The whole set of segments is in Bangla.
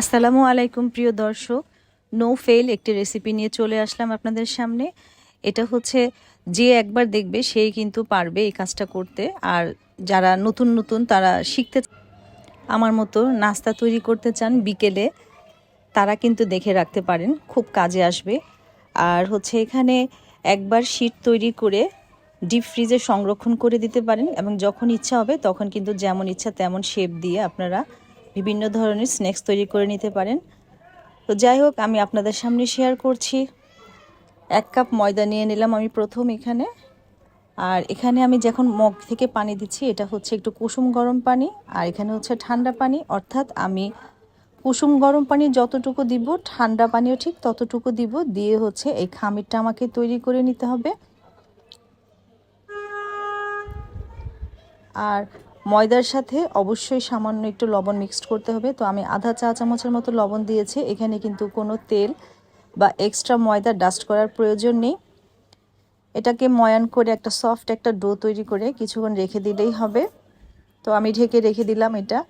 আসসালামু আলাইকুম, প্রিয় দর্শক। নো ফেল একটি রেসিপি নিয়ে চলে আসলাম আপনাদের সামনে। এটা হচ্ছে যে একবার দেখবে, সেই কিন্তু পারবে এই কাজটা করতে। আর যারা নতুন নতুন, তারা শিখতে আমার মতো নাস্তা তৈরি করতে চান বিকেলে, তারা কিন্তু দেখে রাখতে পারেন, খুব কাজে আসবে। আর হচ্ছে এখানে একবার শীট তৈরি করে ডিপ ফ্রিজে সংরক্ষণ করে দিতে পারেন এবং যখন ইচ্ছা হবে, তখন কিন্তু যেমন ইচ্ছা তেমন শেপ দিয়ে আপনারা বিভিন্ন ধরনের স্ন্যাক্স তৈরি করে নিতে পারেন। তো যাই হোক, আমি আপনাদের সামনে শেয়ার করছি। এক কাপ ময়দা নিয়ে নিলাম আমি প্রথম এখানে। আর এখানে আমি যখন মগ থেকে পানি দিচ্ছি, এটা হচ্ছে একটু কুসুম গরম পানি। আর এখানে হচ্ছে ঠান্ডা পানি। অর্থাৎ আমি কুসুম গরম পানি যতটুকু দিব, ঠান্ডা পানিও ঠিক ততটুকু দিব। দিয়ে হচ্ছে এই খামিরটা আমাকে তৈরি করে নিতে হবে। আর ময়দার সাথে অবশ্যই সামান্য একটু লবণ মিক্সড করতে হবে। তো আমি আধা চা চামচের মতো লবণ দিয়েছি। এখানে কিন্তু কোনো তেল বা এক্সট্রা ময়দা ডাস্ট করার প্রয়োজন নেই। এটাকে ময়ান করে একটা সফট একটা ডো তৈরি করে কিছুক্ষণ রেখে দিলেই হবে। তো আমি ঢেকে রেখে দিলাম এটা।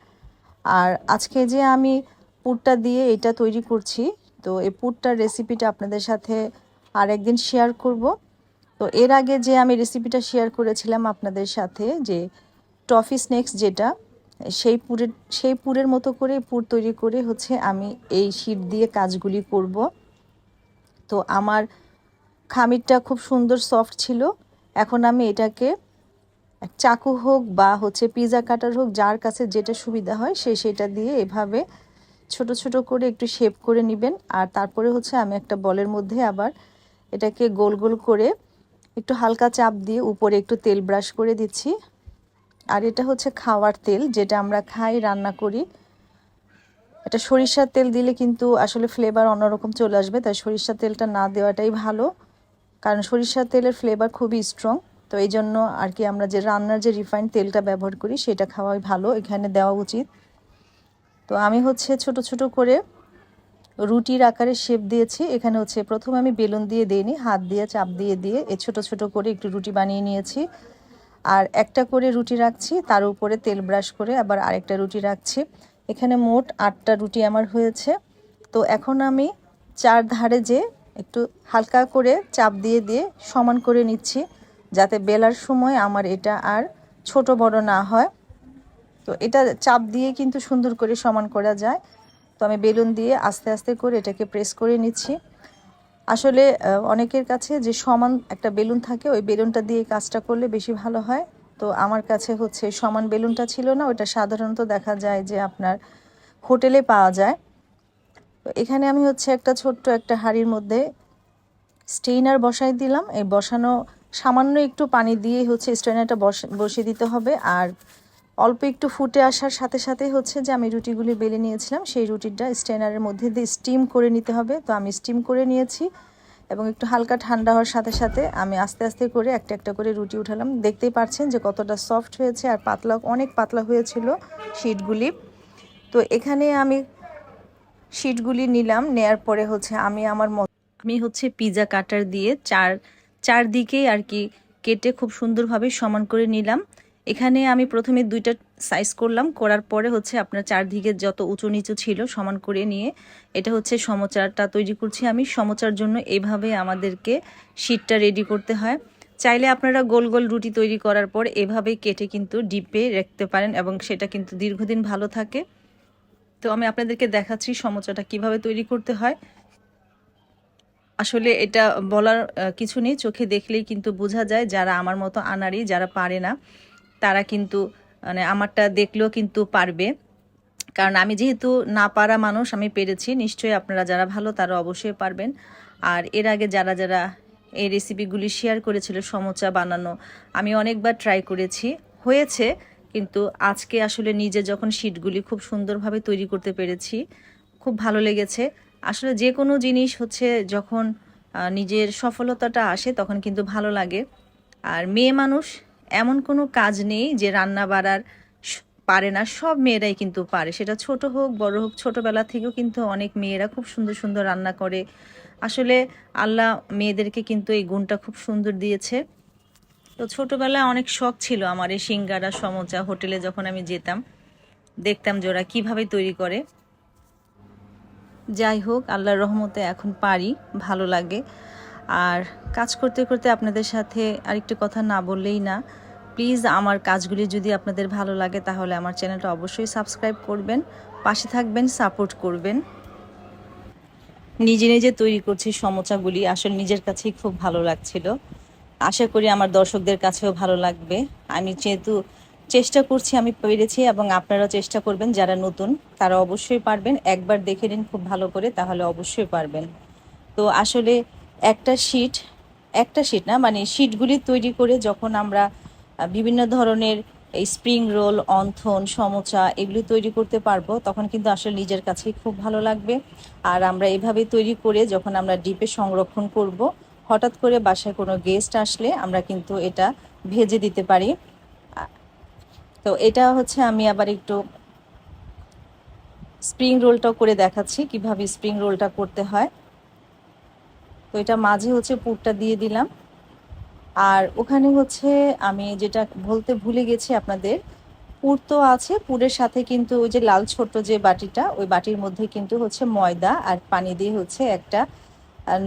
আর আজকে যে আমি পুরটা দিয়ে এটা তৈরি করছি, তো এই পুরটার রেসিপিটা আপনাদের সাথে আর একদিন শেয়ার করব। তো এর আগে যে আমি রেসিপিটা শেয়ার করেছিলাম আপনাদের সাথে, যে টফি স্ন্যাক্স যেটা, সেই পুরের সেই পুরের মতো করে পুর তৈরি করে হচ্ছে আমি এই শীট দিয়ে কাজগুলি করব। তো আমার খামিরটা খুব সুন্দর সফট ছিল। এখন আমি এটাকে চাকু হোক বা হচ্ছে পিজা কাটার হোক, যার কাছে যেটা সুবিধা হয় সে সেটা দিয়ে এভাবে ছোট ছোট করে একটু শেপ করে নেবেন। আর তারপরে হচ্ছে আমি একটা বলের মধ্যে আবার এটাকে গোল গোল করে একটু হালকা চাপ দিয়ে উপরে একটু তেল ব্রাশ করে দিচ্ছি। আর এটা হচ্ছে খাওয়ার তেল, যেটা আমরা খাই, রান্না করি। এটা সরিষার তেল দিলে কিন্তু আসলে ফ্লেভার অন্যরকম চলে আসবে, তাই সরিষার তেলটা না দেওয়াটাই ভালো। কারণ সরিষার তেলের ফ্লেভার খুবই স্ট্রং তো এই জন্য আর কি আমরা যে রান্নার যে রিফাইন্ড তেলটা ব্যবহার করি, সেটা খাওয়াই ভালো, এখানে দেওয়া উচিত। তো আমি হচ্ছে ছোট ছোট করে রুটির আকারে শেপ দিয়েছি, এখানে হচ্ছে প্রথমে আমি বেলুন দিয়ে দিইনি, হাত দিয়ে, চাপ দিয়ে দিয়ে এ ছোট ছোট করে একটু রুটি বানিয়ে নিয়েছি। আর একটা করে রুটি রাখছি, তার উপরে তেল ব্রাশ করে আবার আরেকটা রুটি রাখছি। এখানে মোট আটটা রুটি আমার হয়েছে। তো এখন আমি চার ধারে যে একটু হালকা করে চাপ দিয়ে দিয়ে সমান করে নিচ্ছি, যাতে বেলার সময় আমার এটা আর ছোট বড় না হয়। তো এটা চাপ দিয়ে কিন্তু সুন্দর করে সমান করা যায়। তো আমি বেলুন দিয়ে আস্তে আস্তে করে এটাকে প্রেস করে নিচ্ছি। আসলে অনেকের কাছে যে সমান একটা বেলুন থাকে, ওই বেলুনটা দিয়ে কাজটা করলে বেশি ভালো হয়। তো আমার কাছে হচ্ছে সমান বেলুনটা ছিল না, ওটা সাধারণত দেখা যায় যে আপনার হোটেলে পাওয়া যায়। তো এখানে আমি হচ্ছে একটা ছোট্ট একটা হাঁড়ির মধ্যে স্টেইনার বসাই দিলাম। এই বসানো সামান্য একটু পানি দিয়ে হচ্ছে স্টেইনারটা বসিয়ে দিতে হবে। আর অল্প একটু ফুটে আসার সাথে সাথে হচ্ছে যে আমি রুটিগুলি বেলে নিয়েছিলাম। সেই রুটিটা স্টেনারের মধ্যে দিয়ে স্টিম করে নিতে হবে। তো আমি স্টিম করে নিয়েছি এবং একটু হালকা ঠান্ডা হওয়ার সাথে সাথে আমি আস্তে আস্তে করে একটা একটা করে রুটি উঠালাম। দেখতেই পাচ্ছেন যে কতটা সফট হয়েছে আর পাতলা, অনেক পাতলা হয়েছিল শিটগুলি। তো এখানে আমি শিটগুলি নিলাম। নেয়ার পরে হচ্ছে আমি আমার আমি হচ্ছে পিজা কাটার দিয়ে চার, চারদিকেই আর কি কেটে খুব সুন্দরভাবে সমান করে নিলাম। এখানে আমি প্রথমে দুইটা সাইজ করলাম, করার পরে হচ্ছে আপনার চারদিকে যত উঁচু নিচু ছিল সমান করে নিয়ে এটা হচ্ছে সমচারটা তৈরি করছি আমি। সমচার জন্য এভাবে আমাদেরকে শীটটা রেডি করতে হয়। চাইলে আপনারা গোল গোল রুটি তৈরি করার পর এভাবে কেটে কিন্তু ডিপে রাখতে পারেন এবং সেটা কিন্তু দীর্ঘদিন ভালো থাকে। তো আমি আপনাদেরকে দেখাচ্ছি সমচাটা কীভাবে তৈরি করতে হয়। আসলে এটা বলার কিছু নেই, চোখে দেখলেই কিন্তু বোঝা যায় যারা আমার মতো আনারি যারা পারে না। তারা কিন্তু মানে আমারটা দেখলেও কিন্তু পারবে। কারণ আমি যেহেতু না পারা মানুষ, আমি পেরেছি। নিশ্চয়ই আপনারা যারা ভালো, তারা অবশ্যই পারবেন। আর এর আগে যারা যারা এই রেসিপিগুলি শেয়ার করেছিল, সমোচা বানানো, আমি অনেকবার ট্রাই করেছি। হয়েছে, কিন্তু আজকে আসলে নিজে যখন শিটগুলি খুব সুন্দরভাবে তৈরি করতে পেরেছি, খুব ভালো লেগেছে। আসলে যে কোনো জিনিস হচ্ছে, যখন নিজের সফলতাটা আসে, তখন কিন্তু ভালো লাগে। আর মেয়ে মানুষ এমন কোনো কাজ নেই যে রান্না বাড়ার পারে না, সব মেয়েরাই কিন্তু পারে। সেটা ছোট হোক, বড় হোক, ছোটোবেলা থেকেও কিন্তু অনেক মেয়েরা খুব সুন্দর সুন্দর রান্না করে। আসলে আল্লাহ মেয়েদেরকে কিন্তু এই গুণটা খুব সুন্দর দিয়েছে। তো ছোটোবেলায় অনেক শখ ছিল আমার এই সিঙ্গারা, সমোচা হোটেলে যখন আমি যেতাম। দেখতাম যে ওরা কীভাবে তৈরি করে। যাই হোক, আল্লাহর রহমতে এখন পারি, ভালো লাগে। আর কাজ করতে করতে আপনাদের সাথে আরেকটি কথা না বললেই না প্লিজ আমার কাজগুলি যদি আপনাদের ভালো লাগে তাহলে আমার চ্যানেলটা অবশ্যই সাবস্ক্রাইব করবেন, পাশে থাকবেন সাপোর্ট করবেন। নিজে নিজে তৈরি করছি সমোচাগুলি, আসলে নিজের কাছেই খুব ভালো লাগছিল। আশা করি আমার দর্শকদের কাছেও ভালো লাগবে। আমি যেহেতু চেষ্টা করছি, আমি পেরেছি এবং আপনারাও চেষ্টা করবেন, যারা নতুন তারা অবশ্যই পারবেন। একবার দেখে নিন খুব ভালো করে, তাহলে অবশ্যই পারবেন। তো আসলে একটা শিট একটা শিট না মানে শিটগুলি তৈরি করে যখন আমরা বিভিন্ন ধরনের এই স্প্রিং রোল অন্থন, সমোচা এগুলি তৈরি করতে পারব, তখন কিন্তু আসলে নিজের কাছেই খুব ভালো লাগবে। আর আমরা এভাবে তৈরি করে যখন আমরা ডিপে সংরক্ষণ করব, হঠাৎ করে বাসায় কোনো গেস্ট আসলে আমরা কিন্তু এটা ভেজে দিতে পারি। তো এটা হচ্ছে আমি আবার একটু স্প্রিং রোলটাও করে দেখাচ্ছি, কীভাবে স্প্রিং রোলটা করতে হয়। তো এটা মাঝে হচ্ছে পুরটা দিয়ে দিলাম। আর ওখানে হচ্ছে আমি যেটা বলতে ভুলে গেছি আপনাদের, পুর তো আছে, পুরের সাথে কিন্তু ওই যে লাল ছোট্ট যে বাটিটা, ওই বাটির মধ্যে কিন্তু হচ্ছে ময়দা আর পানি দিয়ে হচ্ছে একটা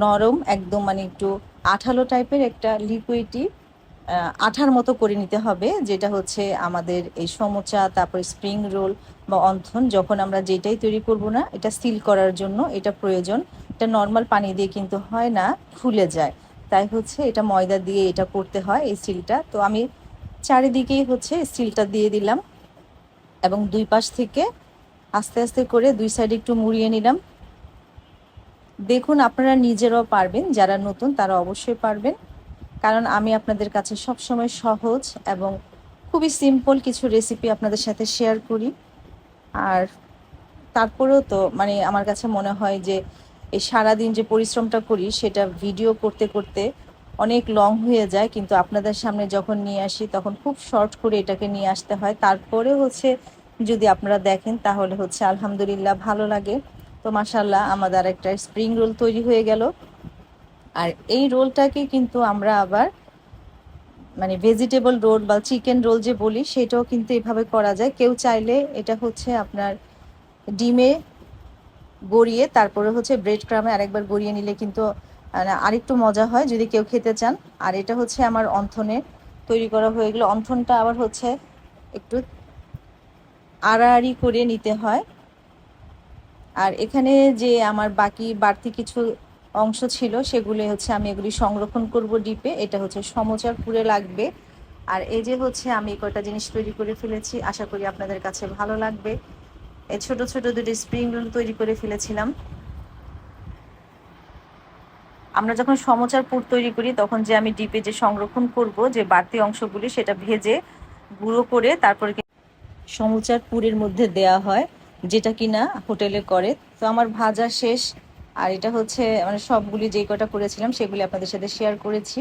নরম একদম মানে একটু আঠালো টাইপের একটা লিকুইডই আঠার মতো করে নিতে হবে, যেটা হচ্ছে আমাদের এই সমোচা, তারপর স্প্রিং রোল বা অন্থন, যখন আমরা যেটাই তৈরি করব না, এটা সিল করার জন্য এটা প্রয়োজন। এটা নর্মাল পানি দিয়ে কিন্তু হয় না, ফুলে যায়। তাই হচ্ছে এটা ময়দা দিয়ে এটা করতে হয় এই স্টিলটা। তো আমি চারিদিকেই হচ্ছে স্টিলটা দিয়ে দিলাম এবং দুই পাশ থেকে আস্তে আস্তে করে দুই সাইডে একটু মুড়িয়ে নিলাম। দেখুন আপনারা নিজেরাও পারবেন, যারা নতুন তারা অবশ্যই পারবেন। কারণ আমি আপনাদের কাছে সবসময় সহজ এবং খুবই সিম্পল কিছু রেসিপি আপনাদের সাথে শেয়ার করি। আর তারপরেও তো মানে আমার কাছে মনে হয় যে এই সারাদিন যে পরিশ্রমটা করি, সেটা ভিডিও করতে করতে অনেক লং হয়ে যায়। কিন্তু আপনাদের সামনে যখন নিয়ে আসি, তখন খুব শর্ট করে এটাকে নিয়ে আসতে হয়। তারপরে হচ্ছে, যদি আপনারা দেখেন, তাহলে হচ্ছে আলহামদুলিল্লাহ ভালো লাগে। তো মাসাল্লাহ আমাদের একটা স্প্রিং রোল তৈরি হয়ে গেল। আর এই রোলটাকে কিন্তু আমরা আবার মানে ভেজিটেবল রোল বা চিকেন রোল যে বলি, সেটাও কিন্তু এভাবে করা যায়। কেউ চাইলে এটা হচ্ছে আপনার ডিমে গড়িয়ে তারপরে হচ্ছে ব্রেড ক্রামে আরেকবার গড়িয়ে নিলে কিন্তু মানে আরেকটু মজা হয় যদি কেউ খেতে চান। আর এটা হচ্ছে আমার অন্থনে তৈরি করা হয়ে গেলো। অন্থনটা আবার হচ্ছে একটু আড়াআড়ি করে নিতে হয়। আর এখানে যে আমার বাকি বাড়তি কিছু অংশ ছিল সেগুলো হচ্ছে আমি এগুলি সংরক্ষণ করব ডিপে। এটা হচ্ছে সমচার পুরে লাগবে। আর এই যে হচ্ছে আমি কয়টা জিনিস তৈরি করে ফেলেছি, আশা করি আপনাদের কাছে ভালো লাগবে। এই ছোট ছোট দুটি স্প্রিং রোল তৈরি করে ফেলেছিলাম। আমরা যখন সমচার পুর তৈরি করি, তখন যে আমি ডিপে যে সংরক্ষণ করব, যে বাড়তি অংশগুলি, সেটা ভেজে গুঁড়ো করে তারপরে সমুচার পুরের মধ্যে দেয়া হয়, যেটা কিনা হোটেলে করে। তো আমার ভাজা শেষ, আর এটা হচ্ছে মানে সবগুলি যেই কটা করেছিলাম, সেগুলি আপনাদের সাথে শেয়ার করেছি।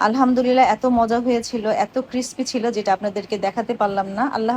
আলহামদুলিল্লাহ, এত মজা হয়েছিল, এত ক্রিস্পি ছিল, যেটা আপনাদেরকে দেখাতে পারলাম না। আল্লাহ